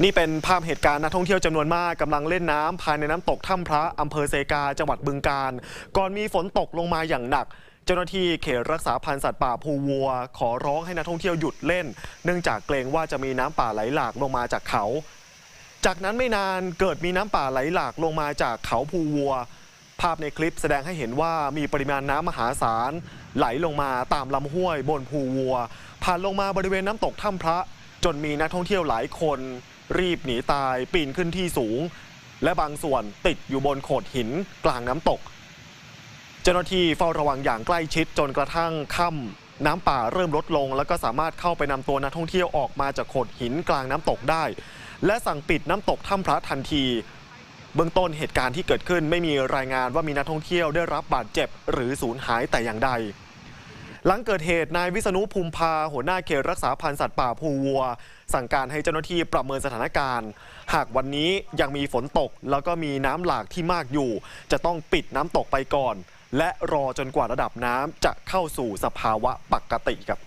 นี่เป็นภาพเหตุการณ์นักท่องเที่ยวจำนวนมากกำลังเล่นน้ำภายในน้ำตกถ้ำพระอำเภอเซกาจังหวัดบึงการก่อนมีฝนตกลงมาอย่างหนัก เจ้าหน้าที่เขตรักษาพันธุ์สัตว์ป่าภูวัว ขอร้องให้นักท่องเที่ยวหยุดเล่น เนื่องจากเกรงว่าจะมีน้ำป่าไหลหลากลงมาจากเขา จากนั้นไม่นานเกิดมีน้ำป่าไหลหลากลงมาจากเขาภูวัว ภาพในคลิปแสดงให้เห็นว่ามีปริมาณน้ำมหาศาลไหลลงมาตามลำห้วยบนภูวัว ผ่านลงมาบริเวณน้ำตกถ้ำพระ จนมีนักท่องเที่ยวหลายคน รีบหนีตายปีนขึ้นที่สูง และบางส่วนติดอยู่บนโขดหินกลางน้ำตก เจ้าหน้าที่เฝ้าระวังอย่างใกล้ชิดจนกระทั่งค่ำน้ำป่าเริ่มลดลง แล้วก็สามารถเข้าไปนำตัวนักท่องเที่ยวออกมาจากโขดหินกลางน้ำตกได้ และสั่งปิดน้ำตกถ้ำพระทันทีเบื้องต้นเหตุการณ์ที่เกิดขึ้นไม่มีรายงานว่ามีนักท่องเที่ยวได้รับบาดเจ็บ หรือสูญหายแต่อย่างใด หลังเกิดเหตุนายวิษณุภูมิพาหัวหน้าเขตรักษาพันธุ์สัตว์ป่าภูวัว สั่งการให้เจ้าหน้าที่ประเมินสถานการณ์ หากวันนี้ยังมีฝนตก แล้วก็มีน้ำหลากที่มากอยู่ จะต้องปิดน้ำตกไปก่อน และรอจนกว่าระดับน้ำจะเข้าสู่สภาวะปกติครับ